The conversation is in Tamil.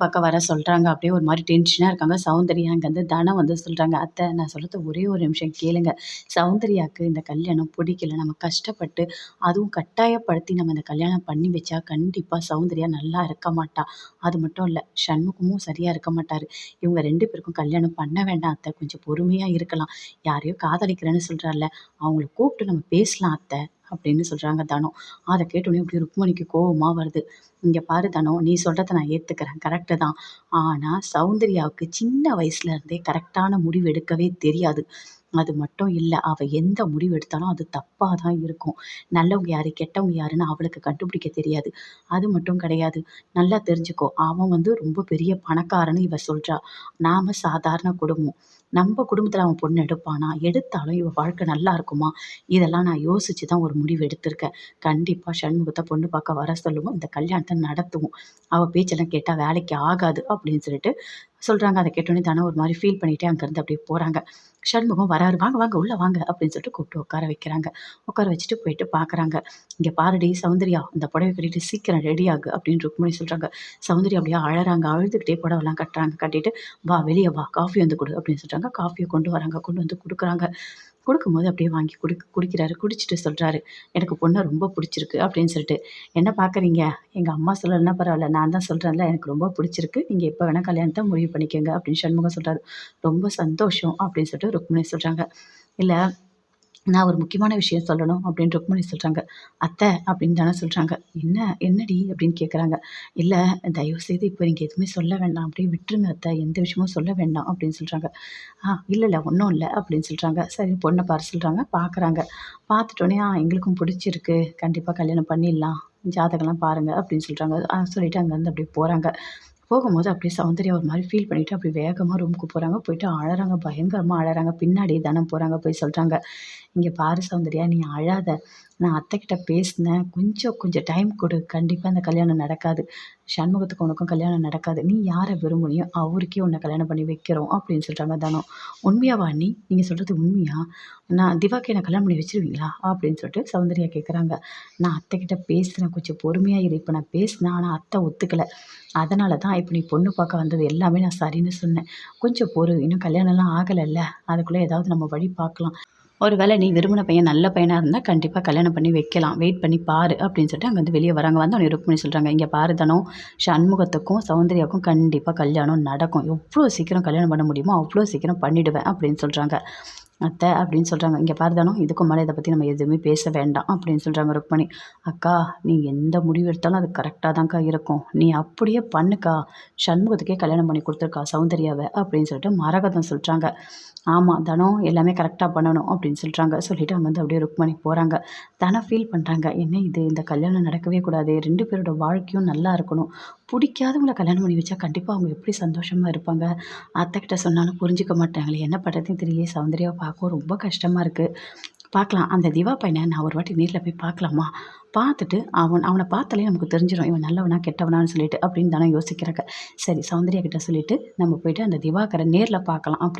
பார்க்க வர சொல்கிறாங்க அப்படியே ஒரு மாதிரி டென்ஷனாக இருக்காங்க. சௌந்தர்யா அங்கேருந்து தனம் வந்து சொல்கிறாங்க அத்தை நான் சொல்கிறது ஒரே ஒரு நிமிஷம் கேளுங்க. சௌந்தர்யாவுக்கு இந்த கல்யாணம் பிடிக்கல. நம்ம கஷ்டப்பட்டு அதுவும் கட்டாயப்படுத்தி நம்ம இந்த கல்யாணம் பண்ணி வச்சா கண்டிப்பாக சௌந்தர்யா நல்லா இருக்க மாட்டா. அது மட்டும் இல்லை சண்முகமும் சரியாக இருக்க மாட்டார். இவங்க ரெண்டு பேருக்கும் கல்யாணம் பண்ண வேண்டாம் அத்தை. கொஞ்சம் பொறுமையாக இருக்கலாம். யாரையோ காதலிக்கிறேன்னு சொல்கிறாள்ல அவங்கள கூப்பிட்டு நம்ம பேசலாம் அத்தை. அப்படின்னு சொல்கிறாங்க தனம் அதை கேட்டோடனே இப்படி ருக்மணிக்கு கோபமாக வருது. இங்கே பாரு தனோ நீ சொல்கிறத நான் ஏற்றுக்கிறேன் கரெக்டு தான். ஆனால் சௌந்தர்யாவுக்கு சின்ன வயசுலேருந்தே கரெக்டான முடிவு எடுக்கவே தெரியாது. அது மட்டும் இல்லை அவள் எந்த முடிவு எடுத்தாலும் அது தப்பாக தான் இருக்கும். நல்லவங்க யார் கெட்டவங்க யாருன்னு அவளுக்கு கண்டுபிடிக்க தெரியாது. அது மட்டும் கிடையாது. நல்லா தெரிஞ்சுக்கோ. அவன் வந்து ரொம்ப பெரிய பணக்காரன்னு இவ சொல்கிறா நாம் சாதாரண குடும்பம். நம்ம குடும்பத்தில் அவன் பொண்ணு எடுப்பானா? எடுத்தாலும் இவன் வாழ்க்கை நல்லா இருக்குமா? இதெல்லாம் நான் யோசித்து தான் ஒரு முடிவு எடுத்திருக்கேன். கண்டிப்பாக சண்முகத்தை பொண்ணு பார்க்க வர சொல்லுவோம். இந்த கல்யாணத்தை நடத்துவோம். அவள் பேச்செல்லாம் கேட்டால் வேலைக்கு ஆகாது அப்படின்னு சொல்லிட்டு சொல்கிறாங்க அதை கேட்டோன்னே தானே ஒரு மாதிரி ஃபீல் பண்ணிகிட்டே அங்கேருந்து அப்படியே போகிறாங்க சண்முகம் வராரு. வாங்க வாங்க உள்ளே வாங்க அப்படின்னு சொல்லிட்டு கூப்பிட்டு உட்கார வைக்கிறாங்க. உட்கார வச்சுட்டு போயிட்டு பார்க்குறாங்க. இங்கே பாருடி சௌந்தர்யா இந்த புடவை கட்டிட்டு சீக்கிரம் ரெடி ஆகு அப்படின்னு ருக்மணி சொல்கிறாங்க சௌந்தர்யா அப்படியே அழறாங்க. அழுதுகிட்டே புடவெல்லாம் கட்டுறாங்க. கட்டிட்டு வா வெளியே வா காஃபி வந்து கொடு அப்படின்னு சொல்கிறாங்க காஃபியை கொண்டு வராங்க. கொண்டு வந்து கொடுக்குறாங்க. கொடுக்கும்போது அப்படியே வாங்கி குடி குடிக்கிறாரு. குடிச்சிட்டு சொல்கிறாரு எனக்கு பொண்ணை ரொம்ப பிடிச்சிருக்கு அப்படின்னு சொல்லிட்டு. என்ன பார்க்குறீங்க எங்கள் அம்மா சொல்லலைன்னா பரவாயில்ல. நான் தான் சொல்கிறேன்ல எனக்கு ரொம்ப பிடிச்சிருக்கு. நீங்கள் எப்போ வேணால் கல்யாணத்தை முடிவு பண்ணிக்கோங்க அப்படின்னு சண்முகம் சொல்கிறாரு ரொம்ப சந்தோஷம் அப்படின்னு சொல்லிட்டு ருக்மணி சொல்கிறாங்க இல்லை நான் ஒரு முக்கியமான விஷயம் சொல்லணும் அப்படின்னு ருக்மணி சொல்கிறாங்க அத்தை அப்படின்னு தானே சொல்கிறாங்க என்ன என்னடி அப்படின்னு கேட்குறாங்க இல்லை தயவு செய்து இப்போ நீங்கள் எதுவுமே சொல்ல வேண்டாம். அப்படியே விட்டுருங்க அத்தை. எந்த விஷயமும் சொல்ல வேண்டாம் அப்படின்னு சொல்கிறாங்க ஆ இல்லை இல்லை ஒன்றும் இல்லை அப்படின்னு சொல்கிறாங்க சரி பொண்ணை பாரு சொல்கிறாங்க பார்க்குறாங்க பார்த்துட்டோன்னே ஆ எங்களுக்கும் பிடிச்சிருக்கு. கண்டிப்பாக கல்யாணம் பண்ணிடலாம். ஜாதகம்லாம் பாருங்கள் அப்படின்னு சொல்கிறாங்க சொல்லிவிட்டு அங்கேருந்து அப்படியே போகிறாங்க போகும்போது அப்படியே சௌந்தர்யா ஒரு மாதிரி ஃபீல் பண்ணிவிட்டு அப்படி வேகமாக ரூமுக்கு போகிறாங்க போயிட்டு அழறாங்க பயங்கரமாக அழறாங்க. பின்னாடி தானே போகிறாங்க போய் சொல்கிறாங்க இங்கே பாரு சௌந்தர்யா நீ அழாத. நான் அத்தைக்கிட்ட பேசினேன். கொஞ்சம் கொஞ்சம் டைம் கொடு. கண்டிப்பாக அந்த கல்யாணம் நடக்காது. சண்முகத்துக்கு உனக்கும் கல்யாணம் நடக்காது. நீ யாரை விரும்புனியோ அவருக்கே உன்னை கல்யாணம் பண்ணி வைக்கிறோம் அப்படின்னு சொல்கிறாங்க தானோ? உண்மையாவா நீ நீங்கள் சொல்கிறது உண்மையா? நான் திவாக்கு என்னை கல்யாணம் பண்ணி வச்சிருவீங்களா? அப்படின்னு சொல்லிட்டு சௌந்தர்யா கேட்குறாங்க நான் அத்தைக்கிட்ட பேசுகிறேன் கொஞ்சம் பொறுமையாக இரு. இப்போ நான் பேசினேன். ஆனால் அத்தை ஒத்துக்கலை. அதனால தான் இப்போ நீ பொண்ணு பார்க்க வந்தது எல்லாமே நான் சரின்னு சொன்னேன். கொஞ்சம் பொறு. இன்னும் கல்யாணம்லாம் ஆகலைல்ல. அதுக்குள்ளே ஏதாவது நம்ம வழி பார்க்கலாம். ஒரு வேளை நீ விரும்பின பையன் நல்ல பையனாக இருந்தால் கண்டிப்பாக கல்யாணம் பண்ணி வைக்கலாம். வெயிட் பண்ணி பாரு அப்படின்னு சொல்லிட்டு அங்கே வந்து வெளியே வராங்க. வந்து அவனை பண்ணி சொல்கிறாங்க இங்கே பாரு சண்முகத்துக்கும் சௌந்தர்யாவுக்கும் கண்டிப்பாக கல்யாணம் நடக்கும். எவ்வளோ சீக்கிரம் கல்யாணம் பண்ண முடியுமோ அவ்வளோ சீக்கிரம் பண்ணிவிடுவேன் அப்படின்னு சொல்கிறாங்க அத்தை அப்படின்னு சொல்கிறாங்க இங்கே பாருதானோ இதுக்கும் மேலே இதை பற்றி நம்ம எதுவுமே பேச வேண்டாம் அப்படின்னு சொல்கிறாங்க ருக்மணி. அக்கா நீ எந்த முடிவு எடுத்தாலும் அது கரெக்டாக தான்க்கா இருக்கும். நீ அப்படியே பண்ணுக்கா. சண்முகத்துக்கே கல்யாணம் பண்ணி கொடுத்துருக்கா சௌந்தர்யாவை அப்படின்னு சொல்லிட்டு மரகதம் சொல்கிறாங்க ஆமாம் தனம் எல்லாமே கரெக்டாக பண்ணணும் அப்படின்னு சொல்கிறாங்க சொல்லிவிட்டு அங்கே வந்து அப்படியே ருக்மணி போகிறாங்க தனம் ஃபீல் பண்ணுறாங்க என்ன இது? இந்த கல்யாணம் நடக்கவே கூடாது. ரெண்டு பேரோட வாழ்க்கையும் நல்லா இருக்கணும். பிடிக்காதவங்கள கல்யாணம் பண்ணி வச்சா கண்டிப்பாக அவங்க எப்படி சந்தோஷமாக இருப்பாங்க? அத்தைக்கிட்ட சொன்னாலும் புரிஞ்சிக்க மாட்டாங்களே என்ன பண்ணுறதுன்னு தெரியல சௌந்தர்யாவை பார்க்கவும் ரொம்ப கஷ்டமாக இருக்குது பார்க்கலாம். அந்த திவா பையனை நான் ஒரு வாட்டி நேரில் போய் பார்க்கலாமா? பார்த்துட்டு அவன் அவனை பார்த்தாலே நமக்கு தெரிஞ்சிடும் இவன் நல்லவனா கெட்டவனான்னு சொல்லிட்டு அப்படின்னு தானே யோசிக்கிறாங்க. சரி சௌந்தர்யா கிட்ட சொல்லிட்டு நம்ம போயிட்டு அந்த திவாகரை நேரில் பார்க்கலாம் அப்படி